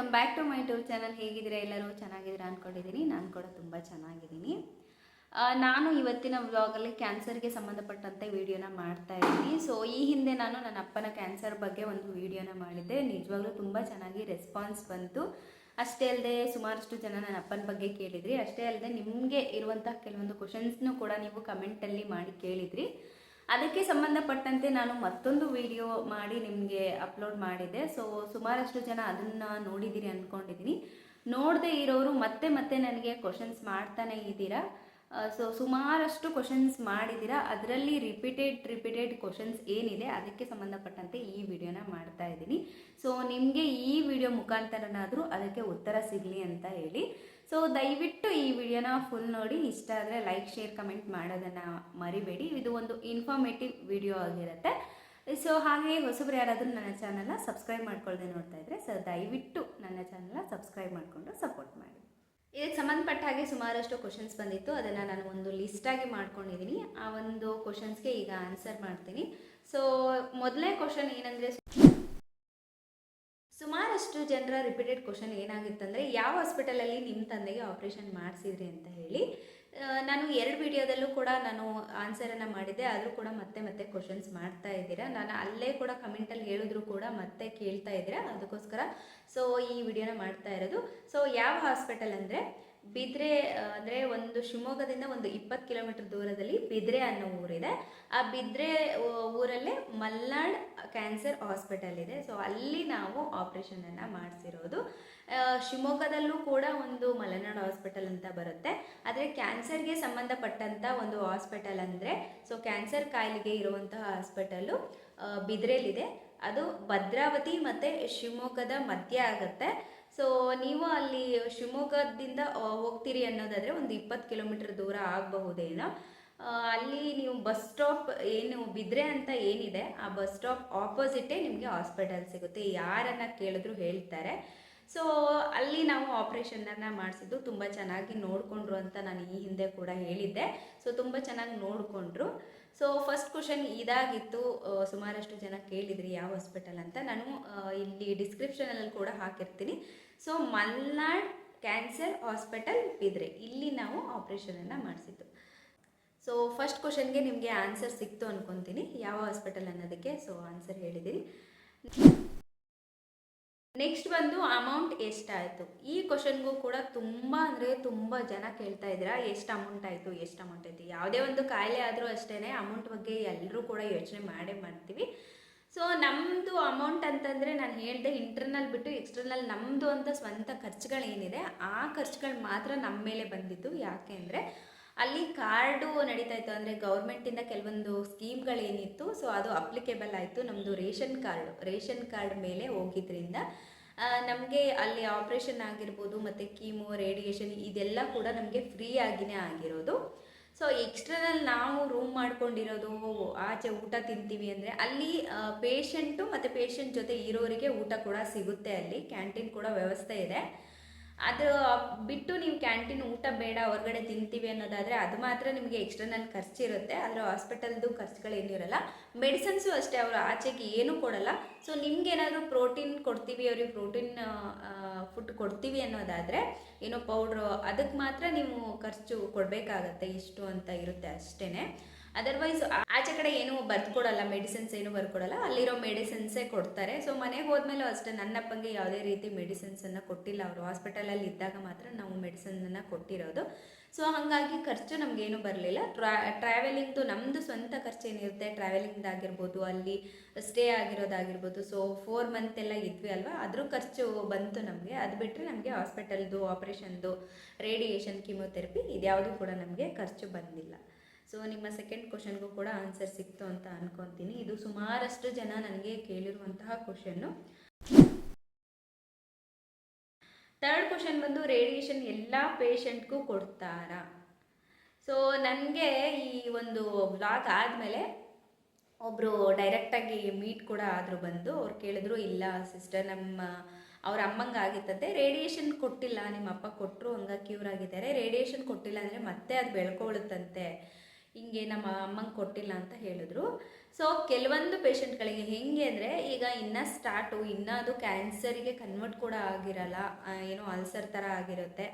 Welcome back to my tour channel ಹೇಗಿದ್ದೀರಾ ಎಲ್ಲರೂ? ಚೆನ್ನಾಗಿದ್ದೀರಾ ಅಂದ್ಕೊಂಡಿದ್ದೀನಿ ನಾನು ಕೂಡ ತುಂಬ ಚೆನ್ನಾಗಿದ್ದೀನಿ. ನಾನು ಇವತ್ತಿನ ವ್ಲಾಗಲ್ಲಿ ಕ್ಯಾನ್ಸರ್ಗೆ ಸಂಬಂಧಪಟ್ಟಂತೆ ವಿಡಿಯೋನ ಮಾಡ್ತಾ ಇದ್ದೀನಿ. ಸೊ ಈ ಹಿಂದೆ ನಾನು ನನ್ನ ಅಪ್ಪನ ಕ್ಯಾನ್ಸರ್ ಬಗ್ಗೆ ಒಂದು ವಿಡಿಯೋನ ಮಾಡಿದ್ದೆ. ನಿಜವಾಗ್ಲೂ ತುಂಬ ಚೆನ್ನಾಗಿ ರೆಸ್ಪಾನ್ಸ್ ಬಂತು. ಅಷ್ಟೇ ಅಲ್ಲದೆ ಸುಮಾರಷ್ಟು ಜನ ನನ್ನ ಅಪ್ಪನ ಬಗ್ಗೆ ಕೇಳಿದ್ರಿ. ಅಷ್ಟೇ ಅಲ್ಲದೆ ನಿಮಗೆ ಇರುವಂತಹ ಕೆಲವೊಂದು ಕ್ವಶನ್ಸ್ನೂ ಕೂಡ ನೀವು ಕಮೆಂಟಲ್ಲಿ ಮಾಡಿ ಕೇಳಿದ್ರಿ. ಅದಕ್ಕೆ ಸಂಬಂಧಪಟ್ಟಂತೆ ನಾನು ಮತ್ತೊಂದು ವಿಡಿಯೋ ಮಾಡಿ ನಿಮಗೆ ಅಪ್ಲೋಡ್ ಮಾಡಿದ್ದೆ ಸೊ ಸುಮಾರಷ್ಟು ಜನ ಅದನ್ನು ನೋಡಿದ್ದೀರಿ ಅಂದ್ಕೊಂಡಿದ್ದೀನಿ ನೋಡದೆ ಇರೋರು ಮತ್ತೆ ಮತ್ತೆ ನನಗೆ ಕ್ವಶನ್ಸ್ ಮಾಡ್ತಾನೆ ಇದ್ದೀರಾ. ಸೊ ಸುಮಾರಷ್ಟು ಕ್ವಶನ್ಸ್ ಮಾಡಿದ್ದೀರಾ. ಅದರಲ್ಲಿ ರಿಪೀಟೆಡ್ ರಿಪೀಟೆಡ್ ಕ್ವಶನ್ಸ್ ಏನಿದೆ ಅದಕ್ಕೆ ಸಂಬಂಧಪಟ್ಟಂತೆ ಈ ವಿಡಿಯೋನ ಮಾಡ್ತಾ ಇದ್ದೀನಿ. ಸೊ ನಿಮಗೆ ಈ ವಿಡಿಯೋ ಮುಖಾಂತರನಾದರೂ ಅದಕ್ಕೆ ಉತ್ತರ ಸಿಗಲಿ ಅಂತ ಹೇಳಿ. ಸೊ ದಯವಿಟ್ಟು ಈ ವಿಡಿಯೋನ ಫುಲ್ ನೋಡಿ. ಇಷ್ಟ ಆದರೆ ಲೈಕ್ ಶೇರ್ ಕಮೆಂಟ್ ಮಾಡೋದನ್ನು ಮರಿಬೇಡಿ. ಇದು ಒಂದು ಇನ್ಫಾರ್ಮೇಟಿವ್ ವಿಡಿಯೋ ಆಗಿರುತ್ತೆ. ಸೊ ಹಾಗೆ ಹೊಸಬ್ರು ಯಾರಾದರೂ ನನ್ನ ಚಾನಲ್ನ ಸಬ್ಸ್ಕ್ರೈಬ್ ಮಾಡ್ಕೊಳ್ಳದೆ ನೋಡ್ತಾ ಇದ್ರೆ ಸೊ ದಯವಿಟ್ಟು ನನ್ನ ಚಾನಲ್ನ ಸಬ್ಸ್ಕ್ರೈಬ್ ಮಾಡಿಕೊಂಡು ಸಪೋರ್ಟ್ ಮಾಡಿ. ಇದಕ್ಕೆ ಸಂಬಂಧಪಟ್ಟ ಹಾಗೆ ಸುಮಾರಷ್ಟು ಕ್ವಶನ್ಸ್ ಬಂದಿತ್ತು. ಅದನ್ನು ನಾನು ಒಂದು ಲಿಸ್ಟಾಗಿ ಮಾಡ್ಕೊಂಡಿದ್ದೀನಿ ಆ ಒಂದು ಕ್ವಶನ್ಸ್ಗೆ ಈಗ ಆನ್ಸರ್ ಮಾಡ್ತೀನಿ. ಸೊ ಮೊದಲನೇ ಕ್ವಶನ್ ಏನಂದರೆ ಜನರ ರಿಪೀಟೆಡ್ ಕ್ವಶನ್ ಏನಾಗಿತ್ತಂದರೆ, ಯಾವ ಹಾಸ್ಪಿಟಲಲ್ಲಿ ನಿಮ್ಮ ತಂದೆಗೆ ಆಪ್ರೇಷನ್ ಮಾಡಿಸಿದ್ರಿ ಅಂತ ಹೇಳಿ. ನಾನು ಎರಡು ವಿಡಿಯೋದಲ್ಲೂ ಕೂಡ ನಾನು ಆನ್ಸರನ್ನು ಮಾಡಿದ್ದೆ. ಆದರೂ ಕೂಡ ಮತ್ತೆ ಮತ್ತೆ ಕ್ವಶನ್ಸ್ ಮಾಡ್ತಾ ಇದ್ದೀರಾ. ನಾನು ಅಲ್ಲೇ ಕೂಡ ಕಮೆಂಟಲ್ಲಿ ಹೇಳಿದ್ರು ಕೂಡ ಮತ್ತೆ ಕೇಳ್ತಾ ಇದ್ದೀರಾ. ಅದಕ್ಕೋಸ್ಕರ ಸೊ ಈ ವಿಡಿಯೋನ ಮಾಡ್ತಾ ಇರೋದು. ಸೊ ಯಾವ ಹಾಸ್ಪಿಟಲ್ ಅಂದರೆ ಬಿದ್ರೆ ಅಂದರೆ ಒಂದು ಶಿವಮೊಗ್ಗದಿಂದ ಒಂದು ಇಪ್ಪತ್ತು ಕಿಲೋಮೀಟರ್ ದೂರದಲ್ಲಿ ಬಿದ್ರೆ ಅನ್ನೋ ಊರಿದೆ. ಆ ಬಿದ್ರೆ ಊರಲ್ಲೇ ಮಲ್ನಾಡ್ ಕ್ಯಾನ್ಸರ್ ಹಾಸ್ಪಿಟಲ್ ಇದೆ. ಸೊ ಅಲ್ಲಿ ನಾವು ಆಪ್ರೇಷನನ್ನು ಮಾಡಿಸಿರೋದು. ಶಿವಮೊಗ್ಗದಲ್ಲೂ ಕೂಡ ಒಂದು ಮಲೆನಾಡು ಹಾಸ್ಪಿಟಲ್ ಅಂತ ಬರುತ್ತೆ. ಆದರೆ ಕ್ಯಾನ್ಸರ್ಗೆ ಸಂಬಂಧಪಟ್ಟಂಥ ಒಂದು ಹಾಸ್ಪಿಟಲ್ ಅಂದರೆ, ಸೊ ಕ್ಯಾನ್ಸರ್ ಕಾಯಿಲೆಗೆ ಇರುವಂತಹ ಹಾಸ್ಪಿಟಲು ಬಿದ್ರೇಲಿದೆ. ಅದು ಭದ್ರಾವತಿ ಮತ್ತು ಶಿವಮೊಗ್ಗದ ಮಧ್ಯ ಆಗುತ್ತೆ. ಸೊ ನೀವು ಅಲ್ಲಿ ಶಿವಮೊಗ್ಗದಿಂದ ಹೋಗ್ತೀರಿ ಅನ್ನೋದಾದರೆ ಒಂದು ಇಪ್ಪತ್ತು ಕಿಲೋಮೀಟರ್ ದೂರ ಆಗಬಹುದೇನೋ. ಅಲ್ಲಿ ನೀವು ಬಸ್ ಸ್ಟಾಪ್ ಏನು ಬಿದ್ರೆ ಅಂತ ಏನಿದೆ, ಆ ಬಸ್ ಸ್ಟಾಪ್ ಆಪೋಸಿಟೇ ನಿಮಗೆ ಹಾಸ್ಪಿಟಲ್ ಸಿಗುತ್ತೆ. ಯಾರನ್ನ ಕೇಳಿದ್ರು ಹೇಳ್ತಾರೆ. ಸೊ ಅಲ್ಲಿ ನಾವು ಆಪ್ರೇಷನನ್ನು ಮಾಡಿಸಿದ್ದು ತುಂಬ ಚೆನ್ನಾಗಿ ನೋಡಿಕೊಂಡ್ರು ಅಂತ ನಾನು ಈ ಹಿಂದೆ ಕೂಡ ಹೇಳಿದ್ದೆ. ಸೊ ತುಂಬ ಚೆನ್ನಾಗಿ ನೋಡಿಕೊಂಡ್ರು. ಸೊ ಫಸ್ಟ್ ಕ್ವಶನ್ ಇದಾಗಿತ್ತು. ಸುಮಾರಷ್ಟು ಜನ ಕೇಳಿದ್ರಿ ಯಾವ ಹಾಸ್ಪಿಟಲ್ ಅಂತ. ನಾನು ಇಲ್ಲಿ ಡಿಸ್ಕ್ರಿಪ್ಷನಲ್ಲಿ ಕೂಡ ಹಾಕಿರ್ತೀನಿ. ಸೊ ಮಲ್ನಾಡ್ ಕ್ಯಾನ್ಸರ್ ಹಾಸ್ಪಿಟಲ್ ಬಿದ್ರೆ ಇಲ್ಲಿ ನಾವು ಆಪ್ರೇಷನನ್ನು ಮಾಡಿಸಿದ್ದು. ಸೊ ಫಸ್ಟ್ ಕ್ವಶನ್ಗೆ ನಿಮಗೆ ಆನ್ಸರ್ ಸಿಕ್ತು ಅನ್ಕೊತೀನಿ. ಯಾವ ಹಾಸ್ಪಿಟಲ್ ಅನ್ನೋದಕ್ಕೆ? ಸೊ ಆನ್ಸರ್ ಹೇಳಿದಿರಿ. ನೆಕ್ಸ್ಟ್ ಬಂದು ಅಮೌಂಟ್ ಎಷ್ಟಾಯಿತು? ಈ ಕ್ವಶನ್ಗೂ ಕೂಡ ತುಂಬ ಅಂದರೆ ತುಂಬ ಜನ ಕೇಳ್ತಾ ಇದ್ದೀರಾ, ಎಷ್ಟು ಅಮೌಂಟ್ ಆಯಿತು, ಎಷ್ಟು ಅಮೌಂಟ್ ಆಯಿತು? ಯಾವುದೇ ಒಂದು ಕಾಯಿಲೆ ಆದರೂ ಅಷ್ಟೇ ಅಮೌಂಟ್ ಬಗ್ಗೆ ಎಲ್ಲರೂ ಕೂಡ ಯೋಚನೆ ಮಾಡೇ ಮಾಡ್ತೀವಿ. ಸೊ ನಮ್ಮದು ಅಮೌಂಟ್ ಅಂತಂದರೆ ನಾನು ಹೇಳಿದೆ ಇಂಟರ್ನಲ್ ಬಿಟ್ಟು ಎಕ್ಸ್ಟರ್ನಲ್ ನಮ್ಮದು ಅಂತ ಸ್ವಂತ ಖರ್ಚುಗಳೇನಿದೆ, ಆ ಖರ್ಚುಗಳು ಮಾತ್ರ ನಮ್ಮ ಮೇಲೆ ಬಂದಿದ್ದು. ಯಾಕೆ ಅಂದರೆ ಅಲ್ಲಿ ಕಾರ್ಡು ನಡೀತಾ ಇತ್ತು. ಅಂದರೆ ಗೌರ್ಮೆಂಟಿಂದ ಕೆಲವೊಂದು ಸ್ಕೀಮ್ಗಳೇನಿತ್ತು ಸೊ ಅದು ಅಪ್ಲಿಕೇಬಲ್ ಆಯಿತು. ನಮ್ಮದು ರೇಷನ್ ಕಾರ್ಡು, ರೇಷನ್ ಕಾರ್ಡ್ ಮೇಲೆ ಹೋಗಿದ್ರಿಂದ ನಮಗೆ ಅಲ್ಲಿ ಆಪ್ರೇಷನ್ ಆಗಿರ್ಬೋದು, ಮತ್ತು ಕೀಮೋ ರೇಡಿಯೇಷನ್ ಇದೆಲ್ಲ ಕೂಡ ನಮಗೆ ಫ್ರೀ ಆಗಿನೇ ಆಗಿರೋದು. ಸೊ ಎಕ್ಸ್ಟ್ರನಲ್ ನಾವು ರೂಮ್ ಮಾಡ್ಕೊಂಡಿರೋದು, ಆಚೆ ಊಟ ತಿಂತೀವಿ ಅಂದರೆ ಅಲ್ಲಿ ಪೇಷಂಟು ಮತ್ತು ಪೇಷಂಟ್ ಜೊತೆ ಇರೋರಿಗೆ ಊಟ ಕೂಡ ಸಿಗುತ್ತೆ ಅಲ್ಲಿ. ಕ್ಯಾಂಟೀನ್ ಕೂಡ ವ್ಯವಸ್ಥೆ ಇದೆ. ಅದು ಬಿಟ್ಟು ನೀವು ಕ್ಯಾಂಟೀನ್ ಊಟ ಬೇಡ, ಹೊರಗಡೆ ತಿಂತೀವಿ ಅನ್ನೋದಾದರೆ ಅದು ಮಾತ್ರ ನಿಮಗೆ ಎಕ್ಸ್ಟರ್ನಲ್ ಖರ್ಚಿರುತ್ತೆ. ಆದರೆ ಹಾಸ್ಪಿಟಲ್ದು ಖರ್ಚುಗಳೇನೂ ಇರಲ್ಲ. ಮೆಡಿಸಿನ್ಸು ಅಷ್ಟೇ ಅವರು ಆಚೆಗೆ ಏನೂ ಕೊಡಲ್ಲ. ಸೊ ನಿಮ್ಗೇನಾದರೂ ಪ್ರೋಟೀನ್ ಕೊಡ್ತೀವಿ, ಅವ್ರಿಗೆ ಪ್ರೋಟೀನ್ ಫುಡ್ ಕೊಡ್ತೀವಿ ಅನ್ನೋದಾದರೆ, ಏನೋ ಪೌಡ್ರು ಅದಕ್ಕೆ ಮಾತ್ರ ನೀವು ಖರ್ಚು ಕೊಡಬೇಕಾಗತ್ತೆ, ಇಷ್ಟು ಅಂತ ಇರುತ್ತೆ ಅಷ್ಟೇ ಅದರ್ವೈಸ್ ಆಚೆ ಕಡೆ ಏನೂ ಬರ್ಕೊಡಲ್ಲ ಮೆಡಿಸಿನ್ಸ್ ಏನೂ ಬರ್ಕೊಡಲ್ಲ ಅಲ್ಲಿರೋ ಮೆಡಿಸಿನ್ಸೇ ಕೊಡ್ತಾರೆ. ಸೊ ಮನೆಗೆ ಹೋದ್ಮೇಲೂ ಅಷ್ಟೇ, ನನ್ನಪ್ಪಂಗೆ ಯಾವುದೇ ರೀತಿ ಮೆಡಿಸಿನ್ಸನ್ನು ಕೊಟ್ಟಿಲ್ಲ. ಅವರು ಹಾಸ್ಪಿಟಲಲ್ಲಿ ಇದ್ದಾಗ ಮಾತ್ರ ನಾವು ಮೆಡಿಸಿನನ್ನು ಕೊಟ್ಟಿರೋದು. ಸೊ ಹಾಗಾಗಿ ಖರ್ಚು ನಮಗೇನು ಬರಲಿಲ್ಲ. ಟ್ರಾ ಟ್ರಾವೆಲಿಂಗ್ದು ನಮ್ಮದು ಸ್ವಂತ ಖರ್ಚು ಏನಿರುತ್ತೆ ಟ್ರಾವೆಲಿಂಗ್ದಾಗಿರ್ಬೋದು ಅಲ್ಲಿ ಸ್ಟೇ ಆಗಿರೋದಾಗಿರ್ಬೋದು. ಸೊ ಫೋರ್ ಮಂತ್ ಎಲ್ಲ ಇದ್ವಿ ಅಲ್ವಾ? ಅದ್ರ ಖರ್ಚು ಬಂತು ನಮಗೆ. ಅದು ಬಿಟ್ಟರೆ ನಮಗೆ ಹಾಸ್ಪಿಟಲ್ದು ಆಪ್ರೇಷನ್ದು ರೇಡಿಯೇಷನ್ ಕಿಮೋಥೆರಪಿ ಇದ್ಯಾವುದು ಕೂಡ ನಮಗೆ ಖರ್ಚು ಬಂದಿಲ್ಲ. ಸೊ ನಿಮ್ಮ ಸೆಕೆಂಡ್ ಕ್ವಶನ್ಗೂ ಕೂಡ ಆನ್ಸರ್ ಸಿಕ್ತು ಅಂತ ಅಂದ್ಕೊತೀನಿ ಇದು ಸುಮಾರಷ್ಟು ಜನ ನನಗೆ ಕೇಳಿರುವಂತಹ ಕ್ವಶನ್ನು ಬಂದು ರೇಡಿಯೇಷನ್ ಎಲ್ಲ ಪೇಷಂಟ್ಗೂ ಕೊಡ್ತಾರಾ? ಸೊ ನನಗೆ ಈ ಒಂದು ಬ್ಲಾಗ್ ಆದಮೇಲೆ ಒಬ್ಬರು ಡೈರೆಕ್ಟಾಗಿ ಮೀಟ್ ಕೂಡ ಆದರೂ ಬಂದು, ಅವ್ರು ಕೇಳಿದ್ರು, ಇಲ್ಲ ಸಿಸ್ಟರ್ ನಮ್ಮ, ಅವ್ರ ಅಮ್ಮಂಗೆ ಆಗಿತ್ತಂತೆ ರೇಡಿಯೇಷನ್ ಕೊಟ್ಟಿಲ್ಲ, ನಿಮ್ಮ ಅಪ್ಪ ಕೊಟ್ಟರು ಹಂಗೆ ಕ್ಯೂರ್ ಆಗಿದ್ದಾರೆ. ರೇಡಿಯೇಷನ್ ಕೊಟ್ಟಿಲ್ಲ ಅಂದರೆ ಮತ್ತೆ ಅದು ಬೆಳ್ಕೊಳ್ಳುತ್ತಂತೆ ಹಿಂಗೆ ನಮ್ಮ ಅಮ್ಮಂಗೆ ಕೊಟ್ಟಿಲ್ಲ ಅಂತ ಹೇಳಿದ್ರು. ಸೊ ಕೆಲವೊಂದು ಪೇಷಂಟ್ಗಳಿಗೆ ಹೆಂಗೆ ಅಂದರೆ ಈಗ ಇನ್ನೂ ಸ್ಟಾರ್ಟು ಇನ್ನೂ ಅದು ಕ್ಯಾನ್ಸರಿಗೆ ಕನ್ವರ್ಟ್ ಕೂಡ ಆಗಿರಲ್ಲ ಏನೋ ಅಲ್ಸರ್ ಥರ ಆಗಿರುತ್ತೆ.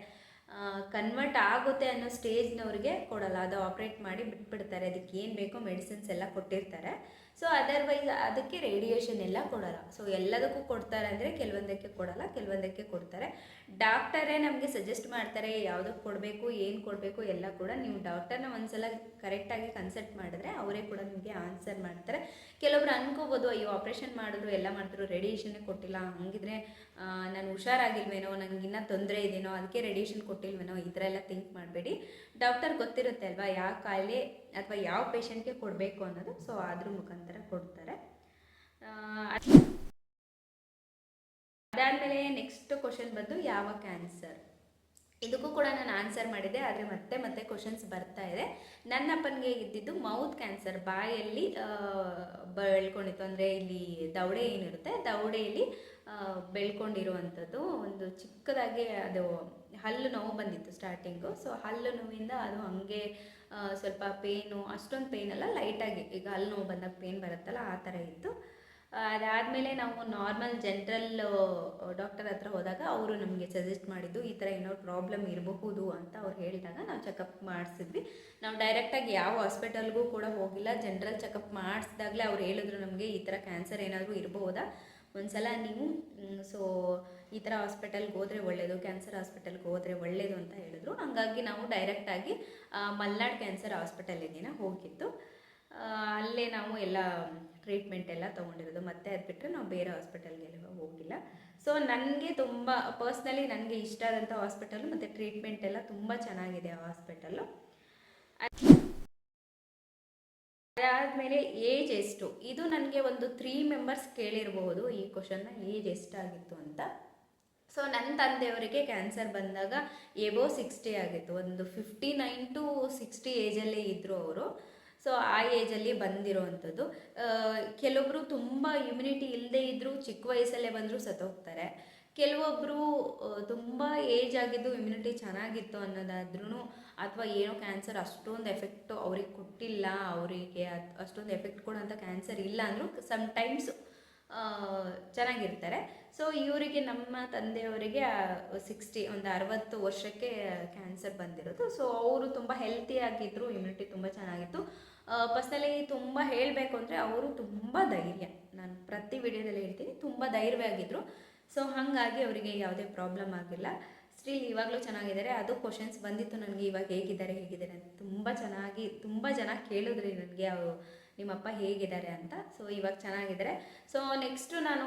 ಕನ್ವರ್ಟ್ ಆಗುತ್ತೆ ಅನ್ನೋ ಸ್ಟೇಜ್ನವ್ರಿಗೆ ಕೊಡಲ್ಲ, ಅದು ಆಪ್ರೇಟ್ ಮಾಡಿ ಬಿಟ್ಬಿಡ್ತಾರೆ. ಅದಕ್ಕೆ ಏನು ಬೇಕೋ ಮೆಡಿಸಿನ್ಸ್ ಎಲ್ಲ ಕೊಟ್ಟಿರ್ತಾರೆ. ಸೊ ಅದರ್ವೈಸ್ ಅದಕ್ಕೆ ರೇಡಿಯೇಷನ್ ಎಲ್ಲ ಕೊಡೋಲ್ಲ. ಸೊ ಎಲ್ಲದಕ್ಕೂ ಕೊಡ್ತಾರೆ ಅಂದರೆ ಕೆಲವೊಂದಕ್ಕೆ ಕೊಡಲ್ಲ, ಕೆಲವೊಂದಕ್ಕೆ ಕೊಡ್ತಾರೆ. ಡಾಕ್ಟರೇ ನಮಗೆ ಸಜೆಸ್ಟ್ ಮಾಡ್ತಾರೆ ಯಾವುದಕ್ಕೆ ಕೊಡಬೇಕು, ಏನು ಕೊಡಬೇಕು ಎಲ್ಲ ಕೂಡ. ನೀವು ಡಾಕ್ಟರ್ನ ಒಂದ್ಸಲ ಕರೆಕ್ಟಾಗಿ ಕನ್ಸಲ್ಟ್ ಮಾಡಿದ್ರೆ ಅವರೇ ಕೂಡ ನಿಮಗೆ ಆನ್ಸರ್ ಮಾಡ್ತಾರೆ. ಕೆಲವರು ಅನ್ಕೋಬೋದು, ಅಯ್ಯೋ ಆಪ್ರೇಷನ್ ಮಾಡಿದ್ರು, ಎಲ್ಲ ಮಾಡಿದ್ರು ರೇಡಿಯೇಷನ್ನೇ ಕೊಟ್ಟಿಲ್ಲ, ಹಂಗಿದ್ರೆ ನಾನು ಹುಷಾರಾಗಿಲ್ವೇನೋ ನನಗಿನ್ನ ತೊಂದರೆ ಇದೇನೋ, ಅದಕ್ಕೆ ರೇಡಿಯೇಷನ್ ಕೊಟ್ಟಿಲ್ವೇನೋ, ಈ ಥರ ಎಲ್ಲ ಥಿಂಕ್ ಮಾಡಬೇಡಿ. ಡಾಕ್ಟರ್ ಗೊತ್ತಿರುತ್ತೆ ಅಲ್ವಾ, ಯಾವ ಕಾಯಿಲೆ ಅಥವಾ ಯಾವ ಪೇಷಂಟ್ಗೆ ಕೊಡಬೇಕು ಅನ್ನೋದು ಸೊ ಅದ್ರ ಮುಖಾಂತರ ಕೊಡ್ತಾರೆ. ಅದಾದ್ಮೇಲೆ ನೆಕ್ಸ್ಟ್ ಕ್ವಶನ್ ಬಂದು ಯಾವ ಕ್ಯಾನ್ಸರ್ ಇದಕ್ಕೂ ಕೂಡ ನಾನು ಆನ್ಸರ್ ಮಾಡಿದೆ, ಆದರೆ ಮತ್ತೆ ಮತ್ತೆ ಕ್ವಶನ್ಸ್ ಬರ್ತಾ ಇದೆ. ನನ್ನ ಅಪ್ಪನಿಗೆ ಇದ್ದಿದ್ದು ಮೌತ್ ಕ್ಯಾನ್ಸರ್ ಬಾಯಲ್ಲಿ ಬೆಳ್ಕೊಂಡಿತ್ತು ಅಂದರೆ ಇಲ್ಲಿ ದೌಡೆ ಏನಿರುತ್ತೆ, ದೌಡೆಯಲ್ಲಿ ಬೆಳ್ಕೊಂಡಿರುವಂಥದ್ದು. ಒಂದು ಚಿಕ್ಕದಾಗಿ ಅದು ಹಲ್ಲು ನೋವು ಬಂದಿತ್ತು ಸ್ಟಾರ್ಟಿಂಗು ಸೊ ಹಲ್ಲು ನೋವಿಂದ ಅದು ಹಾಗೆ ಸ್ವಲ್ಪ ಪೇನು ಅಷ್ಟೊಂದು ಪೇನ್ ಅಲ್ಲ ಲೈಟಾಗಿ ಈಗ ಹಲ್ಲು ನೋವು ಬಂದಾಗ ಪೇನ್ ಬರುತ್ತಲ್ಲ, ಆ ಥರ ಇತ್ತು. ಅದಾದಮೇಲೆ ನಾವು ನಾರ್ಮಲ್ ಜನ್ರಲ್ ಡಾಕ್ಟರ್ ಹತ್ರ ಹೋದಾಗ ಅವರು ನಮಗೆ ಸಜೆಸ್ಟ್ ಮಾಡಿದ್ದು, ಈ ಥರ ಏನೋ ಪ್ರಾಬ್ಲಮ್ ಇರಬಹುದು ಅಂತ ಅವ್ರು ಹೇಳಿದಾಗ ನಾವು ಚೆಕಪ್ ಮಾಡಿಸಿದ್ವಿ. ನಾವು ಡೈರೆಕ್ಟಾಗಿ ಯಾವ ಹಾಸ್ಪಿಟಲ್ಗೂ ಕೂಡ ಹೋಗಿಲ್ಲ ಜನ್ರಲ್ ಚೆಕಪ್ ಮಾಡಿಸಿದಾಗಲೇ ಅವ್ರು ಹೇಳಿದ್ರು ನಮಗೆ ಈ ಥರ ಕ್ಯಾನ್ಸರ್ ಏನಾದರೂ ಇರಬಹುದಾ ಒಂದ್ಸಲ ನೀವು ಸೊ ಈ ಥರ ಹಾಸ್ಪಿಟಲ್ಗೆ ಹೋದರೆ ಒಳ್ಳೆಯದು ಕ್ಯಾನ್ಸರ್ ಹಾಸ್ಪಿಟಲ್ಗೆ ಹೋದರೆ ಒಳ್ಳೆಯದು ಅಂತ ಹೇಳಿದ್ರು. ಹಾಗಾಗಿ ನಾವು ಡೈರೆಕ್ಟಾಗಿ ಮಲ್ನಾಡ್ ಕ್ಯಾನ್ಸರ್ ಹಾಸ್ಪಿಟಲಿಗೆ ಹೋಗಿದ್ದು. ಹೋಗಿತ್ತು ಅಲ್ಲೇ ನಾವು ಎಲ್ಲ ಟ್ರೀಟ್ಮೆಂಟ್ ಎಲ್ಲ ತೊಗೊಂಡಿರೋದು. ಮತ್ತೆ ಅದು ಬಿಟ್ಟರೆ ನಾವು ಬೇರೆ ಹಾಸ್ಪಿಟಲ್ಗೆಲ್ಲ ಹೋಗಿಲ್ಲ. ಸೊ ನನಗೆ ತುಂಬ ಪರ್ಸ್ನಲಿ ನನಗೆ ಇಷ್ಟ ಆದಂಥ ಹಾಸ್ಪಿಟಲ್ ಮತ್ತು ಟ್ರೀಟ್ಮೆಂಟ್ ಎಲ್ಲ ತುಂಬ ಚೆನ್ನಾಗಿದೆ ಆ ಹಾಸ್ಪಿಟಲ್ಲು ಅದಾದಮೇಲೆ ಏಜ್ ಎಷ್ಟು? ಇದು ನನಗೆ ಒಂದು ತ್ರೀ ಮೆಂಬರ್ಸ್ ಕೇಳಿರಬಹುದು ಈ ಕ್ವಶನ್ನ ಏಜ್ ಎಷ್ಟಾಗಿತ್ತು ಅಂತ. ಸೊ ನನ್ನ ತಂದೆಯವರಿಗೆ ಕ್ಯಾನ್ಸರ್ ಬಂದಾಗ ಎಬೋ ಸಿಕ್ಸ್ಟಿ ಆಗಿತ್ತು. ಒಂದು ಫಿಫ್ಟಿ ನೈನ್ ಟು ಸಿಕ್ಸ್ಟಿ ಏಜಲ್ಲೇ ಇದ್ದರು ಅವರು. ಸೊ ಆ ಏಜಲ್ಲಿ ಬಂದಿರೋವಂಥದ್ದು ಕೆಲವೊಬ್ಬರು ತುಂಬ ಇಮ್ಯುನಿಟಿ ಇಲ್ಲದೆ ಇದ್ದರೂ ಚಿಕ್ಕ ವಯಸ್ಸಲ್ಲೇ ಬಂದರೂ ಸತ್ತೋಗ್ತಾರೆ. ಕೆಲವೊಬ್ಬರು ತುಂಬ ಏಜ್ ಆಗಿದ್ದು ಇಮ್ಯುನಿಟಿ ಚೆನ್ನಾಗಿತ್ತು ಅನ್ನೋದಾದ್ರೂ ಅಥವಾ ಏನೋ ಕ್ಯಾನ್ಸರ್ ಅಷ್ಟೊಂದು ಎಫೆಕ್ಟ್ ಅವ್ರಿಗೆ ಕೊಟ್ಟಿಲ್ಲ, ಅವರಿಗೆ ಅಷ್ಟೊಂದು ಎಫೆಕ್ಟ್ ಕೊಡೋಂಥ ಕ್ಯಾನ್ಸರ್ ಇಲ್ಲ ಅಂದರೂ ಸಮ್ಟೈಮ್ಸ್ ಚೆನ್ನಾಗಿರ್ತಾರೆ. ಸೊ ಇವರಿಗೆ ನಮ್ಮ ತಂದೆಯವರಿಗೆ ಸಿಕ್ಸ್ಟಿ ಒಂದು ಅರವತ್ತು ವರ್ಷಕ್ಕೆ ಕ್ಯಾನ್ಸರ್ ಬಂದಿರೋದು. ಸೊ ಅವರು ತುಂಬ ಹೆಲ್ತಿಯಾಗಿದ್ದರು ಇಮ್ಯುನಿಟಿ ತುಂಬ ಚೆನ್ನಾಗಿತ್ತು. ಪರ್ಸ್ನಲಿ ತುಂಬ ಹೇಳಬೇಕು ಅಂದರೆ ಅವರು ತುಂಬ ಧೈರ್ಯ. ನಾನು ಪ್ರತಿ ವಿಡಿಯೋದಲ್ಲಿ ಹೇಳ್ತೀನಿ, ತುಂಬ ಧೈರ್ಯವಾಗಿದ್ದರು ಸೊ ಹಾಗಾಗಿ ಅವರಿಗೆ ಯಾವುದೇ ಪ್ರಾಬ್ಲಮ್ ಆಗಿಲ್ಲ. ಸ್ಟಿಲ್ ಇವಾಗಲೂ ಚೆನ್ನಾಗಿದ್ದಾರೆ. ಅದು ಕ್ವಶನ್ಸ್ ಬಂದಿತ್ತು ನನಗೆ. ಇವಾಗ ಹೇಗಿದ್ದಾರೆ ಹೇಗಿದ್ದಾರೆ ಅಂತ ತುಂಬ ಚೆನ್ನಾಗಿ, ತುಂಬ ಜನ ಕೇಳಿದ್ರಿ ನನಗೆ ಅವರು, ನಿಮ್ಮಪ್ಪ ಹೇಗಿದ್ದಾರೆ ಅಂತ. ಸೊ ಇವಾಗ ಚೆನ್ನಾಗಿದ್ದಾರೆ. ಸೊ ನೆಕ್ಸ್ಟು ನಾನು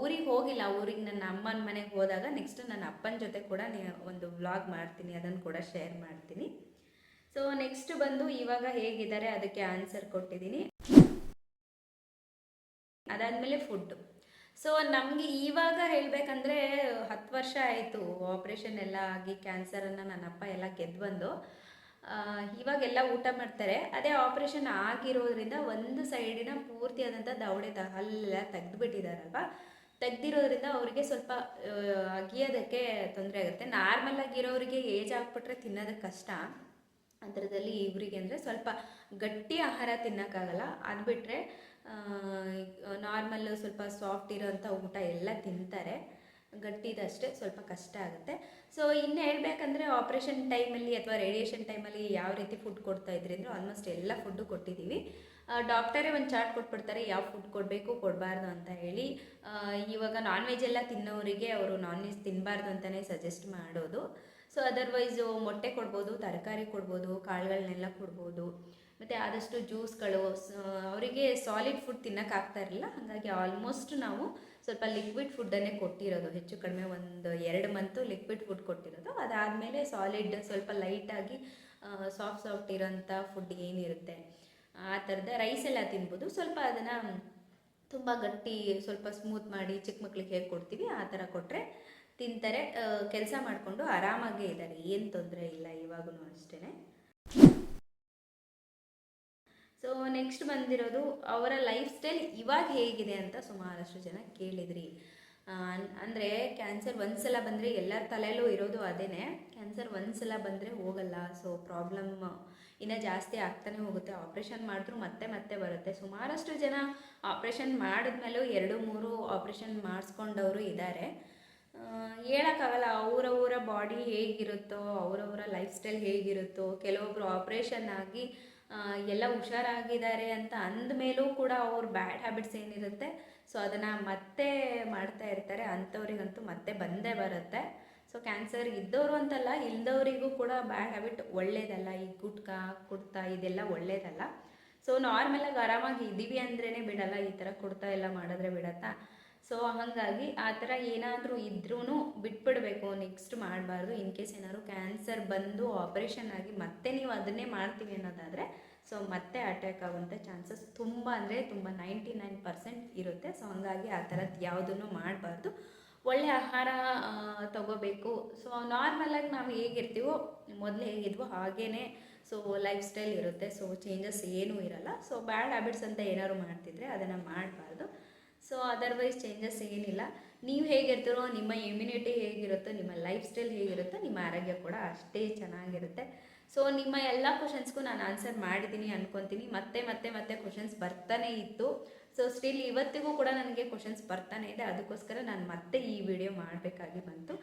ಊರಿಗೆ ಹೋಗಿಲ್ಲ. ಊರಿಗೆ ನನ್ನ ಅಮ್ಮನ ಮನೆಗೆ ಹೋದಾಗ ನೆಕ್ಸ್ಟ್ ನನ್ನ ಅಪ್ಪನ ಜೊತೆ ಕೂಡ ಒಂದು ವ್ಲಾಗ್ ಮಾಡ್ತೀನಿ. ಅದನ್ನು ಕೂಡ ಶೇರ್ ಮಾಡ್ತೀನಿ. ಸೊ ನೆಕ್ಸ್ಟ್ ಬಂದು ಇವಾಗ ಹೇಗಿದ್ದಾರೆ, ಅದಕ್ಕೆ ಆನ್ಸರ್ ಕೊಟ್ಟಿದ್ದೀನಿ. ಅದಾದಮೇಲೆ ಫುಡ್ಡು ಸೊ ನಮಗೆ ಇವಾಗ ಹೇಳಬೇಕಂದ್ರೆ ಹತ್ತು ವರ್ಷ ಆಯಿತು ಆಪ್ರೇಷನ್ ಎಲ್ಲ ಆಗಿ ಕ್ಯಾನ್ಸರನ್ನು ನನ್ನ ಅಪ್ಪ ಎಲ್ಲ ಗೆದ್ದು ಬಂದು. ಇವಾಗ ಇವಾಗೆಲ್ಲ ಊಟ ಮಾಡ್ತಾರೆ. ಅದೇ ಆಪ್ರೇಷನ್ ಆಗಿರೋದ್ರಿಂದ ಒಂದು ಸೈಡಿನ ಪೂರ್ತಿಯಾದಂಥ ದವಡೆ ತ ಹಲ್ಲೆಲ್ಲ ಬಿಟ್ಟಿದಾರಲ್ವಾ ತೆಗ್ದಿರೋದ್ರಿಂದ ಅವರಿಗೆ ಸ್ವಲ್ಪ ಅಗಿಯೋದಕ್ಕೆ ತೊಂದರೆ ಆಗುತ್ತೆ. ನಾರ್ಮಲ್ ಆಗಿರೋರಿಗೆ ಏಜ್ ಆಗಿಬಿಟ್ರೆ ತಿನ್ನೋದಕ್ಕೆ ಕಷ್ಟ. ಅದರದಲ್ಲಿ ಇವರಿಗೆ ಅಂದರೆ ಸ್ವಲ್ಪ ಗಟ್ಟಿ ಆಹಾರ ತಿನ್ನೋಕ್ಕಾಗಲ್ಲ. ಅದು ಬಿಟ್ಟರೆ ನಾರ್ಮಲ್ ಸ್ವಲ್ಪ ಸಾಫ್ಟ್ ಇರೋಂಥ ಊಟ ಎಲ್ಲ ತಿಂತಾರೆ. ಗಟ್ಟಿದಷ್ಟೇ ಸ್ವಲ್ಪ ಕಷ್ಟ ಆಗುತ್ತೆ. ಸೊ ಇನ್ನು ಹೇಳಬೇಕಂದ್ರೆ ಆಪ್ರೇಷನ್ ಟೈಮಲ್ಲಿ ಅಥವಾ ರೇಡಿಯೇಷನ್ ಟೈಮಲ್ಲಿ ಯಾವ ರೀತಿ ಫುಡ್ ಕೊಡ್ತಾ ಇದ್ರಿ ಅಂದರೆ ಆಲ್ಮೋಸ್ಟ್ ಎಲ್ಲ ಫುಡ್ಡು ಕೊಟ್ಟಿದ್ದೀವಿ ಡಾಕ್ಟರೇ ಒಂದು ಚಾರ್ಟ್ ಕೊಟ್ಬಿಡ್ತಾರೆ, ಯಾವ ಫುಡ್ ಕೊಡಬೇಕು, ಕೊಡಬಾರ್ದು ಅಂತ ಹೇಳಿ. ಇವಾಗ ನಾನ್ ವೆಜ್ ಎಲ್ಲ ತಿನ್ನೋರಿಗೆ ಅವರು ನಾನ್ ವೆಜ್ ತಿನ್ನಬಾರ್ದು ಅಂತಲೇ ಸಜೆಸ್ಟ್ ಮಾಡೋದು. ಸೊ ಅದರ್ವೈಸು ಮೊಟ್ಟೆ ಕೊಡ್ಬೋದು, ತರಕಾರಿ ಕೊಡ್ಬೋದು ಕಾಳುಗಳನ್ನೆಲ್ಲ ಕೊಡ್ಬೋದು. ಮತ್ತು ಆದಷ್ಟು ಜ್ಯೂಸ್ಗಳು ಅವರಿಗೆ ಸಾಲಿಡ್ ಫುಡ್ ತಿನ್ನೋಕ್ಕಾಗ್ತಾ ಇರಲಿಲ್ಲ. ಹಾಗಾಗಿ ಆಲ್ಮೋಸ್ಟ್ ನಾವು ಸ್ವಲ್ಪ ಲಿಕ್ವಿಡ್ ಫುಡ್ಡನ್ನೇ ಕೊಟ್ಟಿರೋದು. ಹೆಚ್ಚು ಕಡಿಮೆ ಒಂದು ಎರಡು ಮಂತು ಲಿಕ್ವಿಡ್ ಫುಡ್ ಕೊಟ್ಟಿರೋದು. ಅದಾದಮೇಲೆ ಸಾಲಿಡ್ ಸ್ವಲ್ಪ ಲೈಟಾಗಿ ಸಾಫ್ಟ್ ಸಾಫ್ಟ್ ಇರೋಂಥ ಫುಡ್ ಏನಿರುತ್ತೆ. ಆ ಥರದ ರೈಸ್ ಎಲ್ಲ ತಿನ್ಬೋದು. ಸ್ವಲ್ಪ ಅದನ್ನು ತುಂಬ ಗಟ್ಟಿ, ಸ್ವಲ್ಪ ಸ್ಮೂತ್ ಮಾಡಿ ಚಿಕ್ಕ ಮಕ್ಳಿಗೆ ಹೇಗೆ ಕೊಡ್ತೀವಿ ಆ ಥರ ಕೊಟ್ಟರೆ ತಿಂತಾರೆ. ಕೆಲಸ ಮಾಡಿಕೊಂಡು ಆರಾಮಾಗೇ ಇದ್ದಾರೆ. ಏನು ತೊಂದರೆ ಇಲ್ಲ ಇವಾಗೂ ಅಷ್ಟೇ ಸೊ ನೆಕ್ಸ್ಟ್ ಬಂದಿರೋದು ಅವರ ಲೈಫ್ ಸ್ಟೈಲ್ ಇವಾಗ ಹೇಗಿದೆ ಅಂತ ಸುಮಾರಷ್ಟು ಜನ ಕೇಳಿದ್ರಿ. ಅಂದರೆ ಕ್ಯಾನ್ಸರ್ ಒಂದ್ಸಲ ಬಂದರೆ ಎಲ್ಲರ ತಲೆಯಲ್ಲೂ ಇರೋದು ಅದೇ ಕ್ಯಾನ್ಸರ್ ಒಂದ್ಸಲ ಬಂದರೆ ಹೋಗಲ್ಲ. ಸೊ ಪ್ರಾಬ್ಲಮ್ ಇನ್ನೂ ಜಾಸ್ತಿ ಆಗ್ತಾನೆ ಹೋಗುತ್ತೆ. ಆಪ್ರೇಷನ್ ಮಾಡಿದ್ರು ಮತ್ತೆ ಮತ್ತೆ ಬರುತ್ತೆ. ಸುಮಾರಷ್ಟು ಜನ ಆಪ್ರೇಷನ್ ಮಾಡಿದ್ಮೇಲೂ ಎರಡು, ಮೂರು ಆಪ್ರೇಷನ್ ಮಾಡಿಸ್ಕೊಂಡವರು ಇದ್ದಾರೆ ಹೇಳೋಕ್ಕಾಗಲ್ಲ. ಅವರವರ ಬಾಡಿ ಹೇಗಿರುತ್ತೋ, ಅವರವರ ಲೈಫ್ ಸ್ಟೈಲ್ ಹೇಗಿರುತ್ತೋ ಕೆಲವೊಬ್ಬರು ಆಪ್ರೇಷನ್ ಆಗಿ ಎಲ್ಲ ಹುಷಾರಾಗಿದ್ದಾರೆ ಅಂತ ಅಂದಮೇಲೂ ಕೂಡ ಅವ್ರ ಬ್ಯಾಡ್ ಹ್ಯಾಬಿಟ್ಸ್ ಏನಿರುತ್ತೆ, ಸೊ ಅದನ್ನು ಮತ್ತೆ ಮಾಡ್ತಾ ಇರ್ತಾರೆ. ಅಂಥವ್ರಿಗಂತೂ ಮತ್ತೆ ಬಂದೇ ಬರುತ್ತೆ. ಸೊ ಕ್ಯಾನ್ಸರ್ ಇದ್ದವರು ಅಂತಲ್ಲ ಇಲ್ದವರಿಗೂ ಕೂಡ ಬ್ಯಾಡ್ ಹ್ಯಾಬಿಟ್ ಒಳ್ಳೇದಲ್ಲ. ಈ ಗುಟ್ಕಾ, ಕುಡ್ತಾ ಇದೆಲ್ಲ ಒಳ್ಳೇದಲ್ಲ. ಸೊ ನಾರ್ಮಲಾಗಿ ಆರಾಮಾಗಿ ಇದ್ದೀವಿ ಅಂದ್ರೇ ಬಿಡಲ್ಲ, ಈ ಥರ ಕುಡ್ತಾ ಎಲ್ಲ ಮಾಡಿದ್ರೆ ಬಿಡತ್ತಾ? ಸೊ ಹಾಗಾಗಿ ಆ ಥರ ಏನಾದರೂ ಇದ್ರೂ ಬಿಟ್ಬಿಡಬೇಕು ನೆಕ್ಸ್ಟ್ ಮಾಡಬಾರ್ದು. ಇನ್ ಕೇಸ್ ಏನಾದ್ರು ಕ್ಯಾನ್ಸರ್ ಬಂದು ಆಪರೇಷನ್ ಆಗಿ ಮತ್ತೆ ನೀವು ಅದನ್ನೇ ಮಾಡ್ತೀವಿ ಅನ್ನೋದಾದರೆ ಸೊ ಮತ್ತೆ ಅಟ್ಯಾಕ್ ಆಗುವಂಥ ಚಾನ್ಸಸ್ ತುಂಬ ಅಂದರೆ ತುಂಬ ನೈಂಟಿ ನೈನ್ ಪರ್ಸೆಂಟ್ ಇರುತ್ತೆ. ಸೊ ಹಂಗಾಗಿ ಆ ಥರದ್ದು ಯಾವುದನ್ನು ಮಾಡಬಾರ್ದು. ಒಳ್ಳೆ ಆಹಾರ ತಗೋಬೇಕು. ಸೊ ನಾರ್ಮಲಾಗಿ ನಾವು ಹೇಗಿರ್ತೀವೋ, ಮೊದಲು ಹೇಗಿದ್ವೋ ಹಾಗೇ ಸೊ ಲೈಫ್ ಸ್ಟೈಲ್ ಇರುತ್ತೆ. ಸೊ ಚೇಂಜಸ್ ಏನೂ ಇರಲ್ಲ. ಸೊ ಬ್ಯಾಡ್ ಹ್ಯಾಬಿಟ್ಸ್ ಅಂತ ಏನಾದ್ರು ಮಾಡ್ತಿದ್ರೆ ಅದನ್ನು ಮಾಡಬಾರ್ದು. ಸೊ ಅದರ್ವೈಸ್ ಚೇಂಜಸ್ ಏನಿಲ್ಲ. ನೀವು ಹೇಗಿರ್ತೀರೋ, ನಿಮ್ಮ ಇಮ್ಯುನಿಟಿ ಹೇಗಿರುತ್ತೋ, ನಿಮ್ಮ ಲೈಫ್ ಸ್ಟೈಲ್ ಹೇಗಿರುತ್ತೋ, ನಿಮ್ಮ ಆರೋಗ್ಯ ಕೂಡ ಅಷ್ಟೇ ಚೆನ್ನಾಗಿರುತ್ತೆ. ಸೊ ನಿಮ್ಮ ಎಲ್ಲ ಕ್ವಶನ್ಸ್ಗೂ ನಾನು ಆನ್ಸರ್ ಮಾಡಿದ್ದೀನಿ ಅನ್ಕೊತೀನಿ. ಮತ್ತೆ ಮತ್ತೆ ಮತ್ತೆ ಕ್ವಶನ್ಸ್ ಬರ್ತಾನೆ ಇತ್ತು. ಸೊ ಸ್ಟಿಲ್ ಇವತ್ತಿಗೂ ಕೂಡ ನನಗೆ ಕ್ವಶನ್ಸ್ ಬರ್ತಾನೆ ಇದೆ. ಅದಕ್ಕೋಸ್ಕರ ನಾನು ಮತ್ತೆ ಈ ವಿಡಿಯೋ ಮಾಡಬೇಕಾಗಿ ಬಂತು.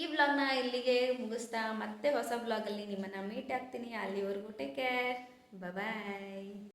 ಈ ವ್ಲಾಗ್ನ ಇಲ್ಲಿಗೆ ಮುಗಿಸ್ತಾ ಮತ್ತೆ ಹೊಸ ವ್ಲಾಗಲ್ಲಿ ನಿಮ್ಮನ್ನು ಮೀಟ್ ಆಗ್ತೀನಿ. ಅಲ್ಲಿವರೆಗೂ ಟೇಕ್ ಕೇರ್ ಬಾಯ್